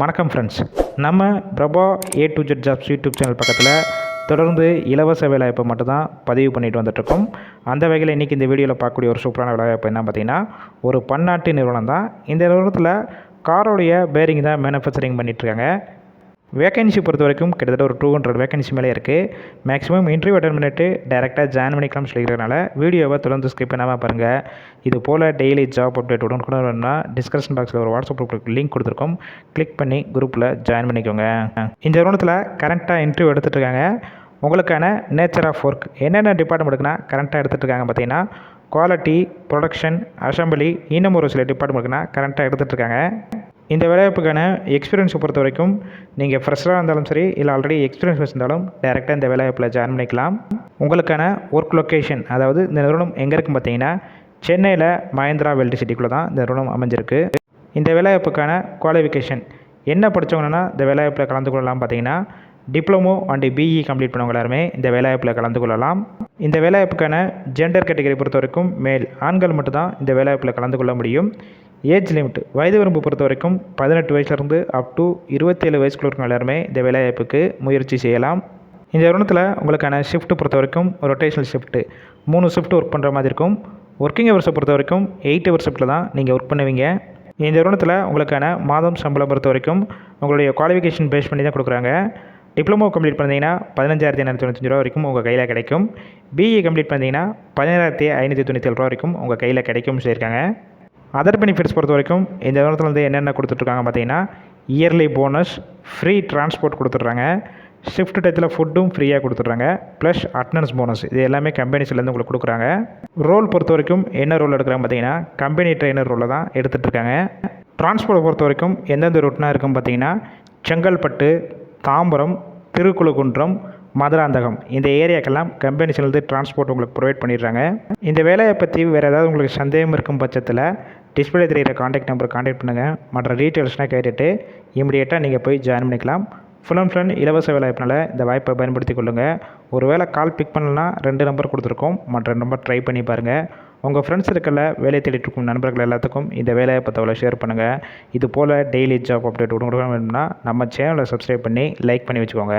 வணக்கம் ஃப்ரெண்ட்ஸ் நம்ம Prabha A to Z jobs YouTube channel பக்கத்தில் தொடர்ந்து இலவச வேலைவாய்ப்பை மட்டும்தான் பதிவு பண்ணிட்டு வந்துட்டுருக்கோம். அந்த வகையில் இன்றைக்கி இந்த வீடியோவில் பார்க்கக்கூடிய ஒரு சூப்பரான வேலைவாய்ப்பு என்ன பார்த்தீங்கன்னா ஒரு பன்னாட்டு நிறுவனம் தான். இந்த நிறுவனத்தில் காரோடைய பேரிங் தான் மேனுஃபேக்சரிங் பண்ணிகிட்ருக்காங்க வேகன்சி பொறுத்த வரைக்கும் கிட்டத்தட்ட ஒரு டூ ஹண்ட்ரட் வேகன்சி மேலே இருக்குது மேக்ஸிமம் இன்டர்வியூ அட்டன் பண்ணிட்டு டேரெக்டாக ஜாயின் பண்ணிக்கலாம்னு சொல்லிக்கிறதுனால வீடியோவை தொடர்ந்து ஸ்கிப் பண்ணாமல் பாருங்கள் இது போல் டெய்லி ஜாப் அப்டேட் உடனுக்குடன் வேணும்னா டிஸ்கிரிப்ஷன் பாக்ஸில் ஒரு வாட்ஸ்அப் குரூப்புக்கு லிங்க் கொடுத்துருக்கோம். கிளிக் பண்ணி குரூப்பில் ஜாயின் பண்ணிக்கோங்க. இந்த நிறுவனத்தில் கரண்ட்டாக இன்டர்வியூ எடுத்துகிட்ருக்காங்க உங்களுக்கான நேச்சர் ஆஃப் ஒர்க் என்னென்ன டிபார்ட்மெண்ட் இருக்குன்னா கரண்ட்டாக எடுத்துகிட்டு இருக்காங்க பார்த்தீங்கன்னா குவாலிட்டி ப்ரொடக்ஷன் அசம்பிளி இன்னும் ஒரு சில டிபார்ட்மெண்ட் இருக்குன்னா கரண்ட்டாக எடுத்துகிட்டு இருக்காங்க. இந்த வேலைவாய்ப்புக்கான எக்ஸ்பீரியன்ஸை பொறுத்த வரைக்கும் நீங்கள் ஃப்ரெஷராக இருந்தாலும் சரி இல்லை ஆல்ரெடி எக்ஸ்பீரியன்ஸ் வச்சிருந்தாலும் டேரெக்டாக இந்த வேலைவாய்ப்பில் ஜாயின் பண்ணிக்கலாம். உங்களுக்கான ஒர்க் லொக்கேஷன் அதாவது இந்த நிறுவனம் எங்கே இருக்குன்னு பார்த்தீங்கன்னா சென்னையில் மஹேந்திரா வெல்டி சிட்டிக்குள்ளே தான் இந்த நிறுவனம் அமைஞ்சிருக்கு. இந்த வேலைவாய்ப்புக்கான குவாலிஃபிகேஷன் என்ன படித்தவங்கன்னா இந்த வேலைவாய்ப்பில் கலந்து கொள்ளலாம் பார்த்தீங்கன்னா டிப்ளமோ அண்டு பிஇ கம்ப்ளீட் பண்ணவங்க எல்லாருமே இந்த வேலைவாய்ப்பில் கலந்து கொள்ளலாம். இந்த வேலைவாய்ப்புக்கான ஜெண்டர் கேட்டகரி பொறுத்த வரைக்கும் மேல் ஆண்கள் மட்டும்தான் இந்த வேலைவாய்ப்பில் கலந்து கொள்ள முடியும். Age limit. வயது வரம்பு பொறுத்த வரைக்கும் பதினெட்டு வயசுலேருந்து அப் டு இருபத்தேழு வயசுக்குள்ள இருக்கவங்க எல்லாருமே இந்த வேலைவாய்ப்புக்கு முயற்சி செய்யலாம். இந்த வருணத்தில் உங்களுக்கான ஷிஃப்ட் பொறுத்த வரைக்கும் ரொட்டேஷனல் ஷிஃப்ட்டு மூணு ஷிஃப்ட் ஒர்க் பண்ணுற மாதிரி இருக்கும். ஒர்க்கிங் ஹவர்ஸை பொறுத்த வரைக்கும் எயிட் ஹவர் ஷிஃப்ட்டில் தான் நீங்கள் ஒர்க் பண்ணுவீங்க. இந்த வருணத்தில் உங்களுக்கான மாதம் சம்பளம் பொறுத்த வரைக்கும் உங்களுடைய குவாலிஃபிகேஷன் பேஸ் பண்ணி தான் கொடுக்குறாங்க. டிப்ளமோ கம்ப்ளீட் பண்ணிங்கன்னா பதினஞ்சாயிரத்தி ஐநூற்றி தொண்ணூத்தஞ்சு ரூபா வரைக்கும் உங்கள் கையில் கிடைக்கும். பிஇ கம்ப்ளீட் பண்ணிங்கன்னா பதினேழாயிரத்தி ஐநூற்றி தொண்ணூற்றி ரூபா வரைக்கும் உங்கள் கையில் கிடைக்கும்னு சொல்லியிருக்காங்க. அதர் பெனிஃபிட்ஸ் பொறுத்த வரைக்கும் இந்த நிறுவனத்தில் வந்து என்னென்ன கொடுத்துட்ருக்காங்க பார்த்தீங்கன்னா இயர்லி போனஸ் ஃப்ரீ டிரான்ஸ்போர்ட் கொடுத்துட்றாங்க. ஷிஃப்ட் டயத்தில் ஃபுட்டும் ஃப்ரீயாக கொடுத்துட்றாங்க. ப்ளஸ் அட்டனன்ஸ் போனஸ் இது எல்லாமே கம்பெனிஸ்லேருந்து உங்களுக்கு கொடுக்குறாங்க. ரோல் பொறுத்த வரைக்கும் என்ன ரோல் எடுக்கிறாங்க பார்த்தீங்கன்னா கம்பெனி ட்ரெயினர் ரோலில் தான் எடுத்துகிட்டு இருக்காங்க பொறுத்த வரைக்கும் எந்தெந்த ரூட்னா இருக்கும் பார்த்தீங்கன்னா செங்கல்பட்டு தாம்பரம் திருக்குழுகுன்றம் மதுராந்தகம். இந்த ஏரியாக்கெல்லாம் கம்பெனிஸ்லேருந்து டிரான்ஸ்போர்ட் உங்களுக்கு ப்ரொவைட் பண்ணிடுறாங்க. இந்த வேலையை பற்றி வேறு ஏதாவது உங்களுக்கு சந்தேகம் இருக்கும் பட்சத்தில் டிஸ்பிளே தெரிகிற காண்டாக்ட் நம்பர் காண்டாக்ட் பண்ணுங்கள் மற்ற டீட்டெயில்ஸ்னால் கேட்டுட்டு இமீடியட்டாக நீங்கள் போய் ஜாயின் பண்ணிக்கலாம். ஃபுல் அண்ட் ஃபுல் இலவச வேலைவாய்ப்பினால் இந்த வாய்ப்பை பயன்படுத்தி கொள்ளுங்கள் ஒரு வேளை கால் பிக் பண்ணலன்னா ரெண்டு நம்பர் கொடுத்துருக்கோம். மற்ற நம்பர் ட்ரை பண்ணி பாருங்கள் உங்கள் ஃப்ரெண்ட்ஸ் இருக்கல வேலை தேடிட்டு இருக்கும் நண்பர்கள் எல்லாத்துக்கும் இந்த வேலையை பற்றவளை ஷேர் பண்ணுங்கள் இது போல் டெய்லி ஜாப் அப்டேட் கொடுக்கணும் வேணும்னா நம்ம சேனலை சப்ஸ்கிரைப் பண்ணி லைக் பண்ணி வச்சுக்கோங்க.